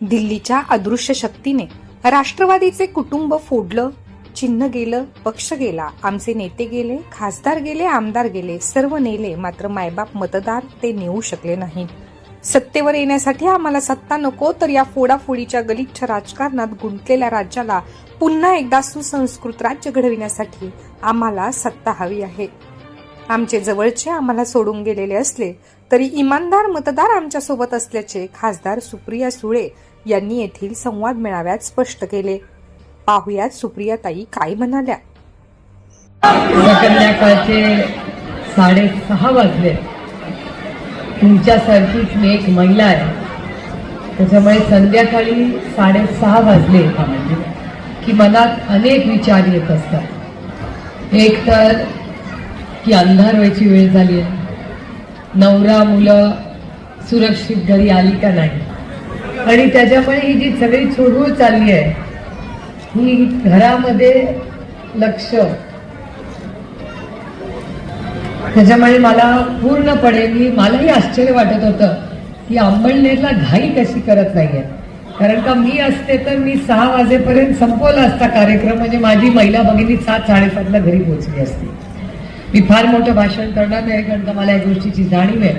दिल्लीच्या अदृश्य शक्तीने. राष्ट्रवादीचे कुटुंब फोडलं चिन्ह गेलं पक्ष गेला. आमचे नेते गेले खासदार गेले आमदार गेले. सर्व नेले मात्र मायबाप मतदार ते नेऊ शकले नाहीत सत्तेवर येण्यासाठी आम्हाला सत्ता नको तर या फोडाफोडीच्या गलिच्छ राजकारणात गुंतलेल्या राज्याला पुन्हा एकदा सुसंस्कृत राज्य घडविण्यासाठी आम्हाला सत्ता हवी आहे. आमचे जवळचे आम्हाला सोडून गेलेले असले तरी इमानदार मतदार आमच्यासोबत असल्याचे खासदार सुप्रिया सुळे यांनी येथील संवाद मेळाव्यात स्पष्ट केले. पाहुयात सुप्रियाताई काय म्हणाल्या? संध्याकाळचे साडेसहा वाजले. तुमच्यासारखीच मी एक महिला आहे. त्याच्यामुळे संध्याकाळी साडेसहा वाजले म्हणजे. की मनात अनेक विचार येत असतात. एक तर की अंधार व्हायची वेळ झाली आहे. नवरा मुलं सुरक्षित घरी आली का नाही? आणि त्याच्यामुळे ही जी सगळी चोडूळ चालली आहे ही घरामध्ये लक्ष. त्याच्यामुळे मला पूर्णपणे मी मलाही आश्चर्य वाटत होतं की अंबळनेरला घाई कशी करत नाहीये. कारण का मी असते तर मी सहा वाजेपर्यंत संपवला असता कार्यक्रम म्हणजे माझी महिला भगिनी सात साडेसातला घरी पोहोचली असती. मी फार मोठं भाषण करणार नाही कारण का मला या गोष्टीची जाणीव आहे.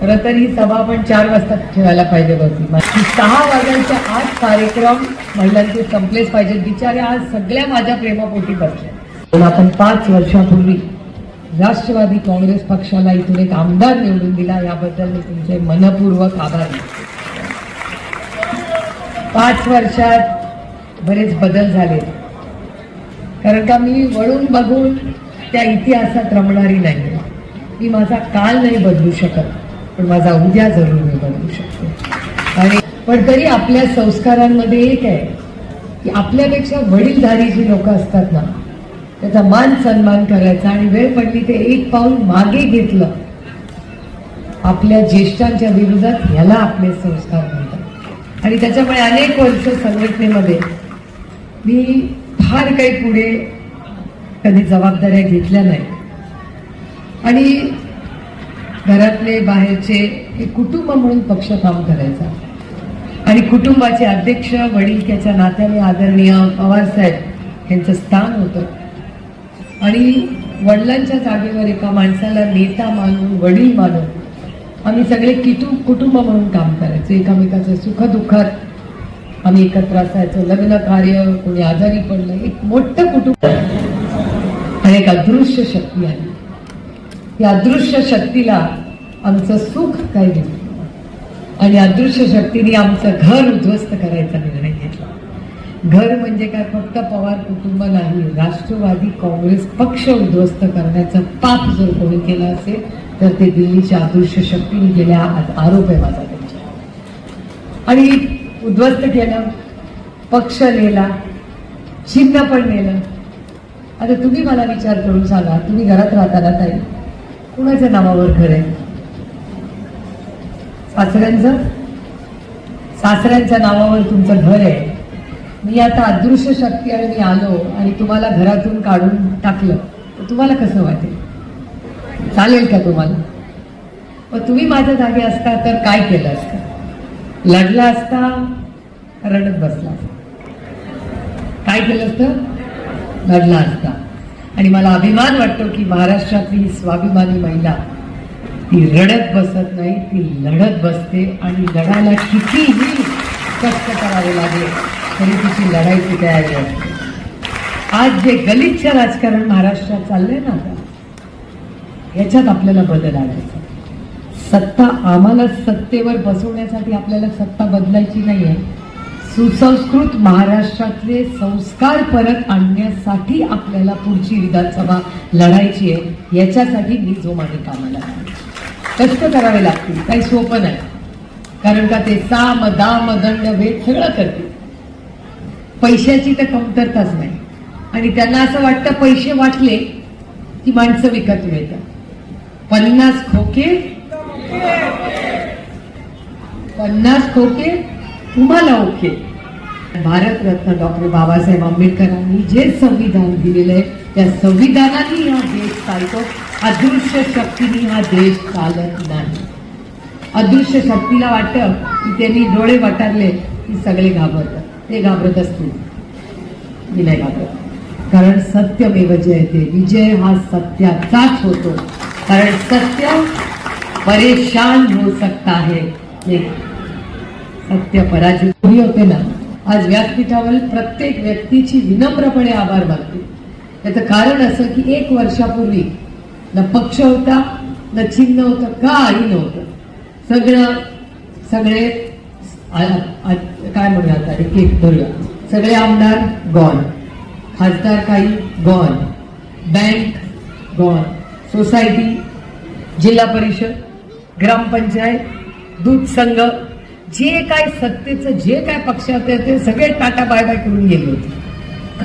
खरं तर ही सभा आपण चार वाजता ठेवायला पाहिजे होती. माझी सहा वाजायच्या आठ कार्यक्रम महिलांचे संपलेच पाहिजेत बिचारे आज सगळ्या माझ्या प्रेमापोटी बसल्या पण आपण पाच वर्षापूर्वी राष्ट्रवादी काँग्रेस पक्षाला इथून एक आमदार निवडून दिला. याबद्दल मी तुमचे मनपूर्वक आभार पाच वर्षात बरेच बदल झाले. कारण का मी वळून बघून त्या इतिहासात रमणारी नाही. मी माझा काल नाही बदलू शकत. पण माझा उद्या जरूर मी बनवू शकतो. आणि पण तरी आपल्या संस्कारांमध्ये एक आहे की आपल्यापेक्षा वडीलधारी जी लोक असतात ना त्याचा मान सन्मान करायचा आणि वेळ पडली ते एक पाऊल मागे घेतलं आपल्या ज्येष्ठांच्या विरोधात ह्याला आपले संस्कार म्हणतात. आणि त्याच्यामुळे अनेक वर्ष संघटनेमध्ये मी फार काही पुढे कधी जबाबदाऱ्या घेतल्या नाही आणि घरातले बाहेरचे हे कुटुंब म्हणून पक्ष काम करायचा. आणि कुटुंबाचे अध्यक्ष वडील त्याच्या नात्याने आदरणीय पवारसाहेब यांचं स्थान होतं. आणि वडिलांच्या जागेवर एका माणसाला नेता मानून वडील मानून आम्ही सगळे किटू कुटुंब म्हणून काम करायचो. एकामेकाचं सुखदुःखात आम्ही एकत्र असायचो. लग्न कार्य कोणी आजारी पडलं एक मोठं कुटुंब. आणि एक अदृश्य शक्ती आली. या अदृश्य शक्तीला आमचं सुख काही दिलं आणि अदृश्य शक्तीने आमचं घर उद्ध्वस्त करायचा निर्णय घेतला. घर म्हणजे काय? फक्त पवार कुटुंब नाही राष्ट्रवादी काँग्रेस पक्ष उद्ध्वस्त करण्याचं पाप जर कोणी केलं असेल तर ते दिल्लीच्या अदृश्य शक्तीने केल्या आरोप आहे माझा त्यांच्या. आणि उद्ध्वस्त केलं पक्ष नेला चिन्ह पण नेलं. आता तुम्ही मला विचार करून सांगा तुम्ही घरात राहताना ताई? कुणाच्या नावावर घर आहे? सासऱ्यांचं? सासऱ्यांच्या नावावर तुमचं घर आहे. मी आता अदृश्य शक्ती आणि मी आलो आणि तुम्हाला घरातून काढून टाकलं. तर तुम्हाला कसं वाटेल? चालेल का तुम्हाला? मग तुम्ही माझ्या जागे असता तर काय केलं असतं? लढला असता रडत बसला असता? काय केलं असतं? लढला असता. आणि मला अभिमान वाटतो की महाराष्ट्रातली ही स्वाभिमानी महिला ती रडत बसत नाही ती लढत बसते आणि लढायला कितीही कष्ट करावे लागले तरी तिची लढाईची तयारी असते. आज जे गलिच्छ राजकारण महाराष्ट्रात चाललंय ना आता याच्यात आपल्याला बदल आणायचा सत्ता आम्हाला सत्तेवर बसवण्यासाठी आपल्याला सत्ता बदलायची नाही आहे सुसंस्कृत महाराष्ट्रातले संस्कार परत आणण्यासाठी आपल्याला पुढची विधानसभा लढायची आहे. याच्यासाठी मी जो माझे कामाला कष्ट करावे लागतील काही सोपं नाही. कारण का ते साम दाम दंड वेद सगळं करतील. पैशाची तर कमतरताच नाही. आणि त्यांना असं वाटतं पैसे वाटले की माणसं विकत मिळतात. पन्नास खोके? पन्नास खोके? तुम्हाला ओके. भारतरत्न डॉक्टर बाबासाहेब आंबेडकरांनी जे संविधान दिलेलं आहे त्या संविधानाने हा देश चालतो. अदृश्य शक्तीने हा देश चालत नाही. अदृश्य शक्तीला वाटतं की त्यांनी डोळे वटारले की सगळे घाबरतात. ते घाबरत असतील. मी नाही घाबरत. कारण सत्यमेव जयते विजय हा सत्याचाच होतो. कारण सत्य परेशान हो सकता है सत्य पराजित होते ना आज व्यासपीठावर प्रत्येक व्यक्तीची विनम्रपणे आभार मानते. त्याचं कारण असं की एक वर्षापूर्वी न पक्ष होता न चिन्ह होतं काही नव्हतं. सगळं सगळे काय म्हणूया आता एक एक धरूया. सगळे आमदार गॉन खासदार काही गॉन बँक गॉन सोसायटी जिल्हा परिषद ग्रामपंचायत दूध संघ जे काय सत्तेचं जे काय पक्षात ते सगळे टाटा बाय बाय करून गेले होते.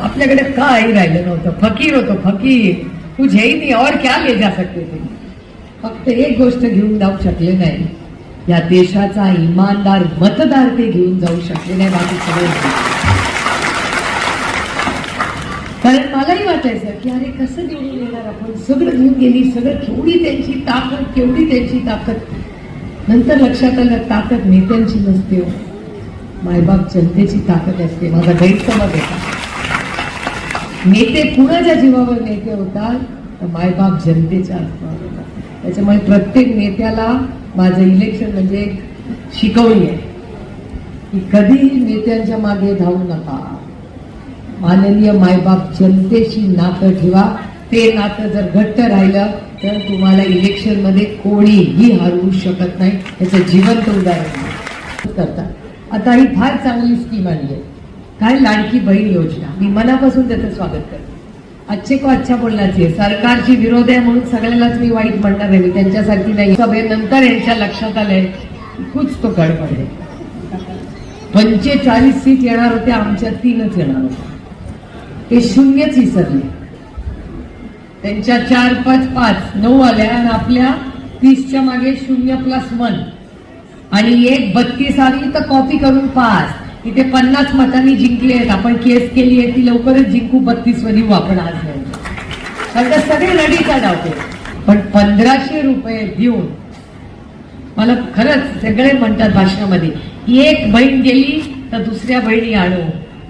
आपल्याकडे काही राहिलं नव्हतं. फकीर होतो फकीर. तू नाही और क्या ले जा सकते थे? फक्त एक गोष्ट घेऊन जाऊ शकले नाही. या देशाचा इमानदार मतदार ते घेऊन जाऊ शकले नाही बाकी सगळे कारण मलाही वाटायचं की अरे कसं निवडून येणार आपण? सगळं घेऊन गेली सगळं केवढी त्यांची ताकद केवढी त्यांची ताकद? नंतर लक्षात आलं ताकद नेत्यांची नसते हो. मायबाप जनतेची ताकद असते माझा गैरसमज होता. नेते कुणाच्या जीवावर नेते होतात तर मायबाप जनतेच्या आत्मावर होतात. त्याच्यामुळे प्रत्येक नेत्याला माझं इलेक्शन म्हणजे एक शिकवणी आहे. की कधीही नेत्यांच्या मागे धावू नका. माननीय मायबाप जनतेशी नातं ठेवा. ते नातं जर घट्ट राहिलं तर तुम्हाला इलेक्शनमध्ये कोणीही हरवू शकत नाही. त्याचं जिवंत उदाहरण आहे. आता ही फार चांगली स्कीम आणली आहे. काय लाडकी बहीण योजना? मी मनापासून त्याचं स्वागत करते. अच्छे को अच्छा बोलण्याची सरकारची विरोध आहे म्हणून सगळ्यांनाच मी वाईट म्हणणार आहे. मी त्यांच्यासारखी नाही. सभेनंतर यांच्या लक्षात आलंय. खूच तो गडबड आहे. पंचेचाळीस सीट येणार होते. आमच्या तीनच येणार होते. ते शून्यच विसरले. त्यांच्या चार पाच पाच नऊ आल्या आणि आपल्या तीसच्या मागे शून्य प्लस वन. आणि एक बत्तीस आली तर कॉपी करून पास इथे पन्नास मतांनी जिंकले आहेत. आपण केस केली आहे ती लवकरच जिंकू. बत्तीस वर आपण आज नाही कारण का सगळे रडीचा डावते. पण पंधराशे रुपये देऊन मला खरंच सगळे म्हणतात भाषणामध्ये एक बहीण गेली तर दुसऱ्या बहिणी आणू.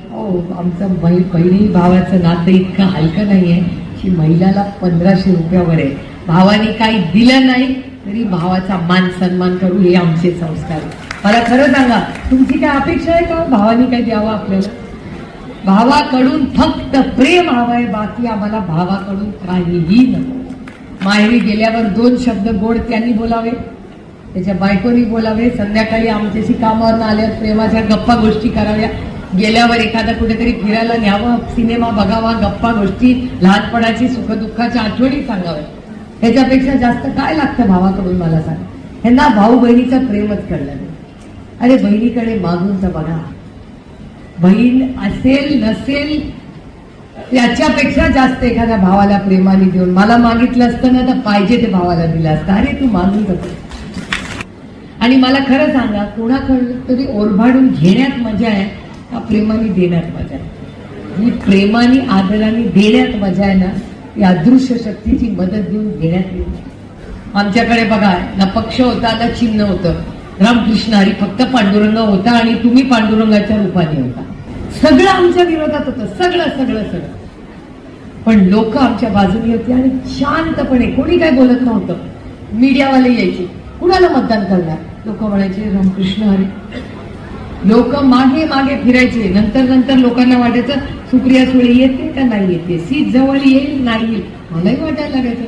हो आमचं बहीण बहिणी भावाचं नातं इतकं हलकं नाहीये. की महिलाला पंधराशे रुपयावर आहे. भावाने काही दिलं नाही तरी भावाचा मान सन्मान करू हे आमचे संस्कार मला खरं सांगा तुमची काय अपेक्षा आहे का? भावाने काय द्यावं आपल्याला? भावाकडून फक्त प्रेम हवं आहे बाकी आम्हाला भावाकडून काहीही नको माहेरी गेल्यावर दोन शब्द गोड त्यांनी बोलावे त्याच्या बायकोनी बोलावे संध्याकाळी आमच्याशी कामावर आल्या प्रेमाच्या गप्पा गोष्टी कराव्या. गेल्यावर एखादा कुठेतरी फिरायला न्यावं सिनेमा बघावा गप्पा गोष्टी लहानपणाची सुखदुःखाच्या आठवणी सांगाव्या ह्याच्यापेक्षा जास्त काय लागतं भावाकडून मला सांग? ह्यांना भाऊ बहिणीचं प्रेमच कळलं नाही. अरे बहिणीकडे मागून तर बघा. बहीण असेल नसेल याच्यापेक्षा जास्त एखाद्या भावाला प्रेमाने देऊन मला मागितलं असतं ना तर पाहिजे ते भावाला दिलं असतं. अरे तू मागून तर आणि मला खरं सांगा कोणाकडून तरी ओरबाडून घेण्यात मजा आहे. हा प्रेमाने देण्यात मजा आहे ही प्रेमाने आदराने देण्यात मजा आहे ना ती अदृश्य शक्तीची मदत घेऊन घेण्यात येईल आमच्याकडे बघा ना पक्ष होता ना चिन्ह होतं. रामकृष्ण हरी फक्त पांडुरंग होता आणि तुम्ही पांडुरंगाच्या रूपाने होता. सगळं आमच्या विरोधात होतं. सगळं सगळं सगळं. पण लोक आमच्या बाजूने होती आणि शांतपणे कोणी काय बोलत नव्हतं. मीडियावाले यायचे. कुणाला मतदान करणार? लोक म्हणायचे रामकृष्ण हरी. लोक मागे मागे फिरायचे. नंतर नंतर लोकांना वाटायचं सुप्रिया सुळे येते का नाही येते सीट जवळ येईल नाही येईल? मलाही वाटायला लागायचं.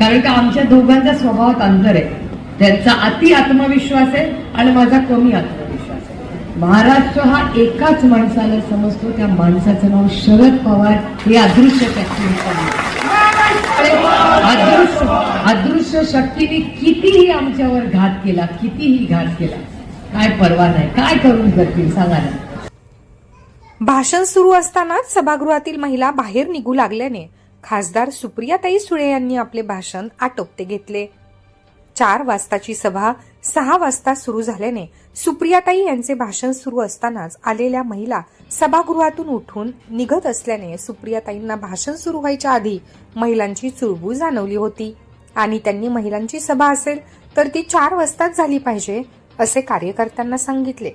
कारण का आमच्या दोघांचा स्वभावात अंतर आहे. त्यांचा अति आत्मविश्वास आहे आणि माझा कमी आत्मविश्वास आहे. महाराष्ट्र हा एकाच माणसाला समजतो. त्या माणसाचं नाव शरद पवार हे अदृश्य शक्ती अदृश्य अदृश्य शक्तीने कितीही आमच्यावर घात केला कितीही घात केला काय परवा नाही. काय करून करतील सांगा ना. भाषण सुरू असतानाच सभागृहातील महिला बाहेर निघू लागल्याने खासदार सुप्रियाताई सुळे यांनी आपले भाषण आटोपते घेतले. चार वाजताची सभा सहा वाजता सुरू झाल्याने सुप्रियाताई यांचे भाषण सुरू असतानाच आलेल्या महिला सभागृहातून उठून निघत असल्याने सुप्रियाताईंना भाषण सुरू व्हायच्या आधी महिलांची चुळबुळ जाणवली होती. आणि त्यांनी महिलांची सभा असेल तर ती चार वाजताच झाली पाहिजे असे कार्यकर्त्यांना सांगितले.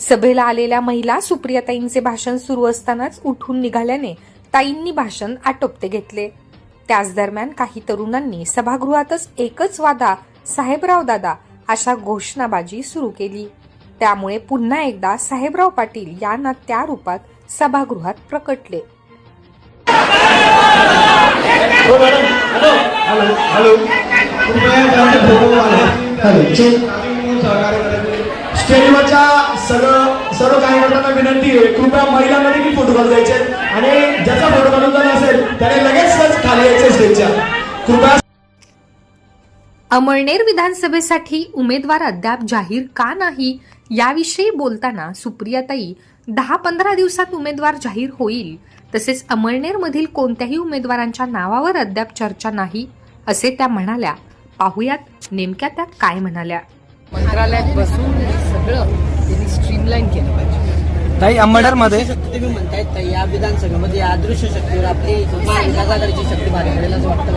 सभेला आलेल्या महिला सुप्रियाताईंचे भाषण सुरू असतानाच उठून निघाल्याने ताईंनी भाषण आटोपते घेतले. त्याच दरम्यान काही तरुणांनी सभागृहातच एकच वादा साहेबराव दादा अशा घोषणाबाजी सुरू केली. त्यामुळे पुन्हा एकदा साहेबराव पाटील यांना त्या रूपात सभागृहात प्रकटले. हो, हॅलो. हॅलो. हॅलो. कृपया म्हणजे आले सगळं सर्व सर्व कार्यकर्त्यांना विनंती आहे कृपया महिलांना देखील फोटो काढून द्यायचे. आणि ज्याचा फोटो काढून झाला असेल त्याने लगेच खाली यायचे स्टेजच्या कृपया अमळनेर विधानसभेसाठी उमेदवार अद्याप जाहीर का नाही याविषयी बोलताना सुप्रियाताई दहा पंधरा दिवसात उमेदवार जाहीर होईल. तसेच अमळनेरमधील कोणत्याही उमेदवारांच्या नावावर अद्याप चर्चा नाही असे त्या म्हणाल्या. पाहुयात नेमक्या त्या काय म्हणाल्या. मंत्रालयात बसून सगळं त्यांनी स्ट्रीमलाईन केलं पाहिजे. ताई अंबडरमध्ये तुम्ही म्हणतायत ताई, या विधानसभेमध्ये या अदृश्य शक्तीवर आपली आघाडीची शक्ती भारी पडेल असं वाटतं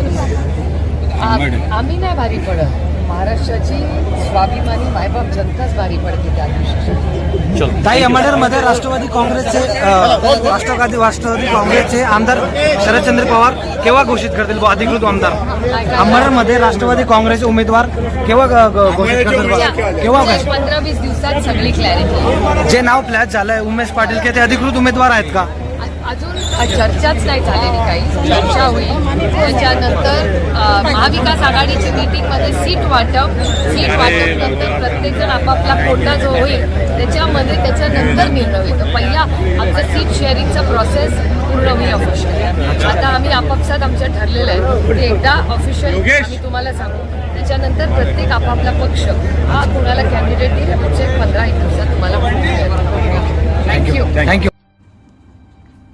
आम्ही नाही भारी पडत. महाराष्ट्राची स्वाभिमानी मायबाप जनताच भारी पडते त्या दिवशी. ताई अंबडरमध्ये राष्ट्रवादी काँग्रेसचे राष्ट्रवादी राष्ट्रवादी काँग्रेसचे आमदार शरदचंद्र पवार केव्हा घोषित करतील? अधिकृत आमदार. अंबडमध्ये राष्ट्रवादी काँग्रेसचे उमेदवार केव्हा घोषित करतील? केव्हा पंधरा वीस दिवसात सगळी क्लॅरिटी जे नाव फ्लॅश झालंय उमेश पाटील के ते अधिकृत उमेदवार आहेत का? अजून चर्चाच नाही झालेली काही. चर्चा होईल. त्याच्यानंतर महाविकास आघाडीची मीटिंगमध्ये सीट वाटप. सीट वाटप नंतर प्रत्येकजण आपापला कोटा जो होईल त्याच्यामध्ये त्याच्यानंतर निर्णय येतो पहिला आमचं सीट शेअरिंगचा प्रोसेस पूर्ण होईल ऑफिशियल आता आम्ही आपापसात आमचं ठरलेलं आहे. ते एकदा ऑफिशियल आम्ही तुम्हाला सांगू. त्याच्यानंतर प्रत्येक आपापला पक्ष हा कोणाला कॅन्डिडेट दिला म्हणजे पंधरा एक दिवसात तुम्हाला थँक्यू थँक्यू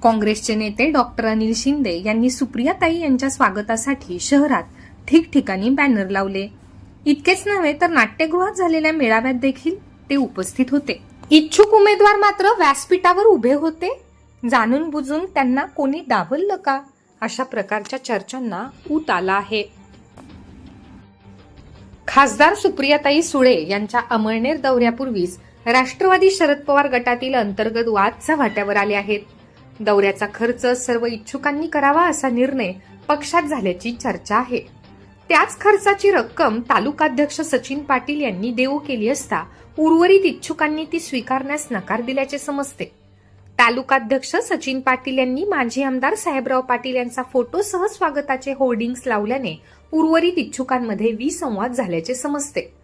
काँग्रेसचे नेते डॉक्टर अनिल शिंदे यांनी सुप्रियाताई यांच्या स्वागतासाठी शहरात ठिकठिकाणी बॅनर लावले. इतकेच नव्हे तर नाट्यगृहात झालेल्या मेळाव्यात देखील ते उपस्थित होते. इच्छुक उमेदवार मात्र व्यासपीठावर उभे होते. जाणून बुजून त्यांना कोणी डावललं का? अशा प्रकारच्या चर्चांना ऊत आला आहे. खासदार सुप्रियाताई सुळे यांच्या अमळनेर दौऱ्यापूर्वीच राष्ट्रवादी शरद पवार गटातील अंतर्गत वाद वाट्यावर आले आहेत. दौऱ्याचा खर्च सर्व इच्छुकांनी करावा असा निर्णय पक्षात झाल्याची चर्चा आहे. त्याच खर्चाची रक्कम तालुकाध्यक्ष सचिन पाटील यांनी देऊ केली असता उर्वरित इच्छुकांनी ती स्वीकारण्यास नकार दिल्याचे समजते. तालुकाध्यक्ष सचिन पाटील यांनी माजी आमदार साहेबराव पाटील यांचा फोटोसह स्वागताचे होर्डिंग्स लावल्याने उर्वरित इच्छुकांमध्ये विसंवाद झाल्याचे समजते.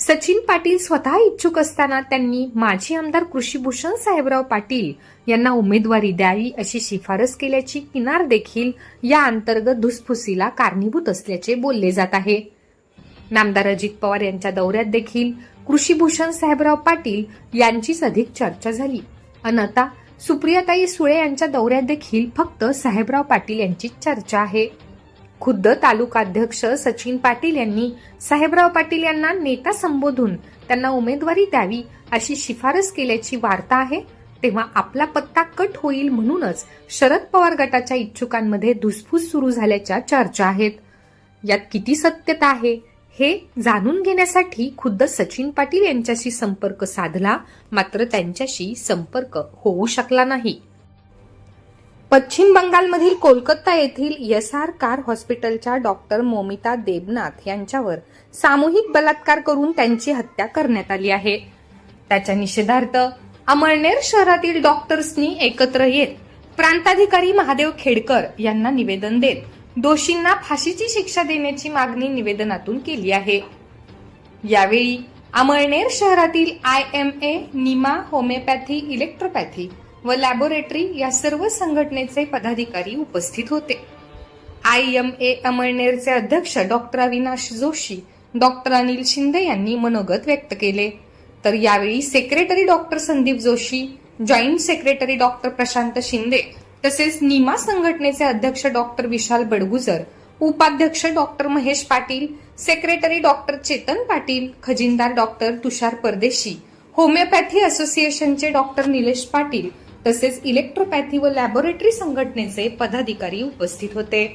सचिन पाटील स्वतः इच्छुक असताना त्यांनी माजी आमदार कृषीभूषण साहेबराव पाटील यांना उमेदवारी द्यावी अशी शिफारस केल्याची किनार देखील या अंतर्गत धुसफुसीला कारणीभूत असल्याचे बोलले जात आहे. नामदार अजित पवार यांच्या दौऱ्यात देखील कृषीभूषण साहेबराव पाटील यांचीच अधिक चर्चा झाली. अन आता सुप्रियाताई सुळे यांच्या दौऱ्यात देखील फक्त साहेबराव पाटील यांची चर्चा आहे. खुद्द तालुकाध्यक्ष सचिन पाटील यांनी साहेबराव पाटील यांना नेता संबोधून त्यांना उमेदवारी द्यावी अशी शिफारस केल्याची वार्ता आहे. तेव्हा आपला पत्ता कट होईल म्हणूनच शरद पवार गटाच्या इच्छुकांमध्ये धुसफूस सुरू झाल्याच्या चर्चा आहेत. यात किती सत्यता आहे हे जाणून घेण्यासाठी खुद्द सचिन पाटील यांच्याशी संपर्क साधला मात्र त्यांच्याशी संपर्क होऊ शकला नाही. पश्चिम बंगालमधील कोलकाता येथील एस आर कार हॉस्पिटलच्या डॉक्टर मोमिता देबनाथ यांच्यावर सामूहिक बलात्कार करून त्यांची हत्या करण्यात आली आहे. त्याच्या निषेधार्थ अमळनेर शहरातील डॉक्टर्सनी एकत्र येत प्रांताधिकारी महादेव खेडकर यांना निवेदन देत दोषींना फाशीची शिक्षा देण्याची मागणी निवेदनातून केली आहे. यावेळी अमळनेर शहरातील I M A Nima homeopathy इलेक्ट्रोपॅथी व लॅबोरेटरी या सर्व संघटनेचे पदाधिकारी उपस्थित होते. आय एम ए अमळनेरचे अध्यक्ष डॉक्टर अविनाश जोशी डॉक्टर अनिल शिंदे यांनी मनोगत व्यक्त केले. तर यावेळी secretary doctor Sandeep Joshi joint secretary doctor Prashant Shinde तसेच निमा संघटनेचे अध्यक्ष डॉक्टर विशाल बडगुजर उपाध्यक्ष doctor Mahesh Patil secretary doctor Chetan Patil खजिनदार doctor Tushar Pardeshi homeopathy असोसिएशनचे डॉक्टर निलेश पाटील तसेच इलेक्ट्रोपॅथी व लॅबोरेटरी संघटनेचे पदाधिकारी उपस्थित होते.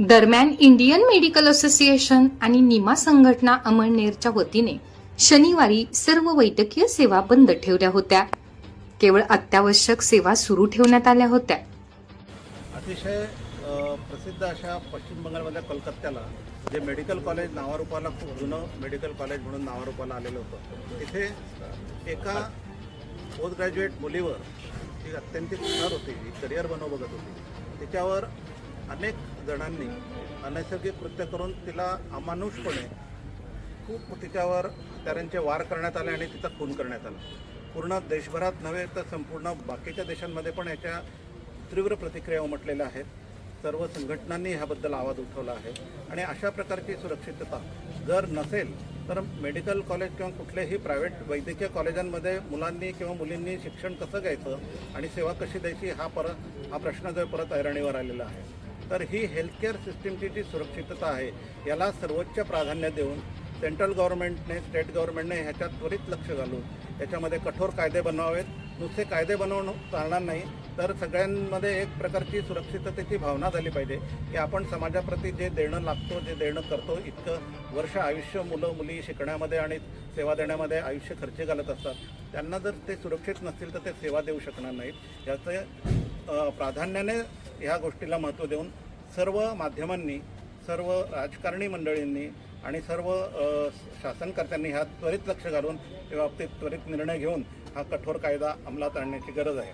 दरम्यान इंडियन मेडिकल असोसिएशन आणि निमा संघटना अमळनेरच्या वतीने शनिवारी सर्व वैद्यकीय सेवा बंद ठेवल्या होत्या. केवळ अत्यावश्यक सेवा सुरू ठेवण्यात आल्या होत्या. अतिशय प्रसिद्ध अशा पश्चिम बंगालमधल्या कलकत्त्याला जे मेडिकल कॉलेज नावारूपाला खूप जुनं मेडिकल कॉलेज म्हणून नावारूपाला आलेलं होतं. तिथे एका पोस्ट ग्रॅज्युएट मुलीवर ती अत्यंत हुशार होती जी करिअर बनव बघत होती. तिच्यावर अनेक जणांनी अनैसर्गिक कृत्य करून तिला अमानुषपणे खूप तिच्यावर त्यांचे वार करण्यात आले आणि तिचा खून करण्यात आला. पूर्ण देशभरात नव्हे तर संपूर्ण बाकीच्या देशांमध्ये पण याच्या तीव्र प्रतिक्रिया उमटलेल्या आहेत. सर्व संघटनांनी ह्याबद्दल आवाज उठवला आहे. आणि अशा प्रकारची सुरक्षितता जर नसेल तर मेडिकल कॉलेज किंवा कुठल्याही प्रायव्हेट वैद्यकीय कॉलेजांमध्ये मुलांनी किंवा मुलींनी शिक्षण कसं घ्यायचं आणि सेवा कशी द्यायची हा परत हा प्रश्न जो परत ऐरणीवर आलेला आहे. तर ही हेल्थकेअर सिस्टीमची जी सुरक्षितता आहे याला सर्वोच्च प्राधान्य देऊन सेंट्रल गव्हर्नमेंटने स्टेट गव्हर्नमेंटने ह्याच्यात त्वरित लक्ष घालून याच्यामध्ये कठोर कायदे बनवावेत. नुसते कायदे बनवून चालणार नाही तर सगळ्यांमध्ये एक प्रकारची सुरक्षिततेची भावना झाली पाहिजे की आपण समाजाप्रती जे देणं लागतो जे देणं करतो इतकं वर्ष आयुष्य मुलं मुली शिकण्यामध्ये आणि सेवा देण्यामध्ये आयुष्य खर्च घालत असतात. त्यांना जर ते सुरक्षित नसतील तर ते सेवा देऊ शकणार नाहीत. याचं प्राधान्याने ह्या गोष्टीला महत्त्व देऊन सर्व माध्यमांनी सर्व राजकारणी मंडळींनी आणि सर्व शासनकर्त्यांनी ह्या त्वरित लक्ष घालून या बाबतीत त्वरित निर्णय घेऊन हा कठोर कायदा अंमलात आणण्याची गरज आहे.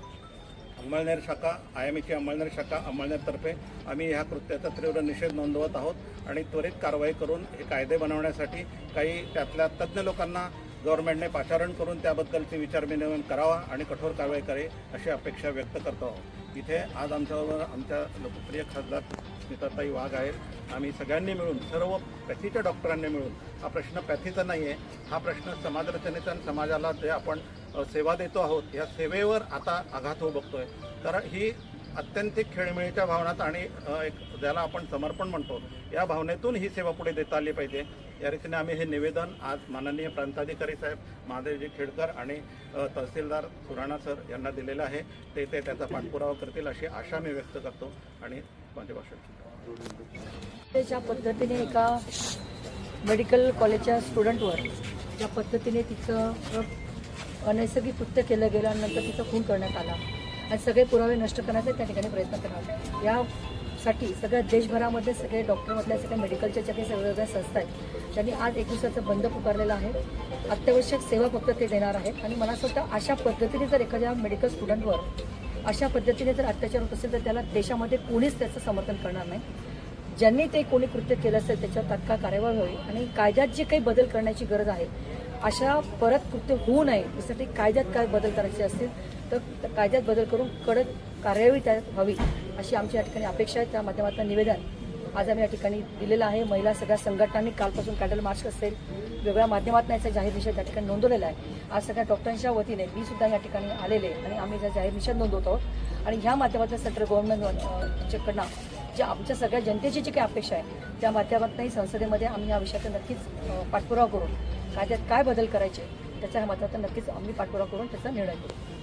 अंमळनेर शाखा आय एम एची अंमळनेर शाखा अंमळनेरतर्फे आम्ही ह्या कृत्याचा तीव्र निषेध नोंदवत आहोत आणि त्वरित कारवाई करून हे कायदे बनवण्यासाठी काही त्यातल्या तज्ज्ञ लोकांना गव्हर्नमेंटने पाचारण करून त्याबद्दलचे विचारविनिमय करावा आणि कठोर कारवाई करे अशी अपेक्षा व्यक्त करतो आहोत. इथे आज आमच्याबरोबर आमच्या लोकप्रिय खासदार स्मिताताई वाघ आहेत. आम्ही सगळ्यांनी मिळून सर्व पॅथीच्या डॉक्टरांनी मिळून हा प्रश्न पॅथीचा नाही आहे हा प्रश्न समाजरचनेचा आणि समाजाला जे आपण सेवा देतो आहोत या सेवेवर आता आघात होऊ बघतोय. तर ही अत्यंतिक खेळमेळीच्या भावनात आणि एक ज्याला आपण समर्पण म्हणतो या भावनेतून ही सेवा पुढे देता आली पाहिजे. या रीतीने आम्ही हे निवेदन आज माननीय प्रांताधिकारी साहेब महादेवजी खेडकर आणि तहसीलदार सुराणा सर यांना दिलेलं आहे. ते ते त्याचा पाठपुरावा करतील अशी आशा मी व्यक्त करतो आणि माझे भाषण त्याच्या ज्या पद्धतीने एका मेडिकल कॉलेजच्या स्टुडंटवर ज्या पद्धतीने तिचं अनैसर्गिक कृत्य केलं गेलं आणि नंतर तिचा खून करण्यात आला. आणि सगळे पुरावे नष्ट करण्याचा त्या ठिकाणी प्रयत्न करणार. यासाठी सगळ्या देशभरामध्ये सगळे डॉक्टरमधल्या सगळ्या मेडिकलच्या ज्या काही वेगवेगळ्या संस्था आहेत त्यांनी आज एक दिवसाचं बंद पुकारलेलं आहे. अत्यावश्यक सेवा फक्त ते देणार आहेत. आणि मला असं वाटतं अशा पद्धतीने जर एखाद्या मेडिकल स्टुडंटवर अशा पद्धतीने जर अत्याचार होत असेल तर त्याला देशामध्ये कोणीच त्याचं समर्थन करणार नाही. ज्यांनी ते कोणी कृत्य केलं असेल त्याच्यावर तात्काळ कार्यवाही होईल आणि कायद्यात जे काही बदल करण्याची गरज आहे अशा परत कृत्य होऊ नये यासाठी कायद्यात काय बदल करायचे असतील तर त्या कायद्यात बदल करून कडक कार्यवाही त्यात व्हावी अशी आमची या ठिकाणी अपेक्षा आहे. त्या माध्यमातून निवेदन आज आम्ही या ठिकाणी दिलेलं आहे. महिला सगळ्या संघटनांनी कालपासून कॅडल मार्च असेल वेगळ्या माध्यमातून याचा जाहीर निषेध त्या ठिकाणी नोंदवलेला आहे. आज सगळ्या डॉक्टरांच्या वतीने मी सुद्धा या ठिकाणी आलेले आणि आम्ही त्या जाहीर निषेध नोंदवतो आहोत. आणि ह्या माध्यमातून सेंट्रल गव्हर्नमेंटच्याकडनं जे आमच्या सगळ्या जनतेची जी काही अपेक्षा आहे त्या माध्यमातूनही संसदेमध्ये आम्ही या विषयाचा नक्कीच पाठपुरावा करू. कायद्यात काय बदल करायचे त्याच्या हा मात्र नक्कीच आम्ही पाठपुरावा करून त्याचा निर्णय करू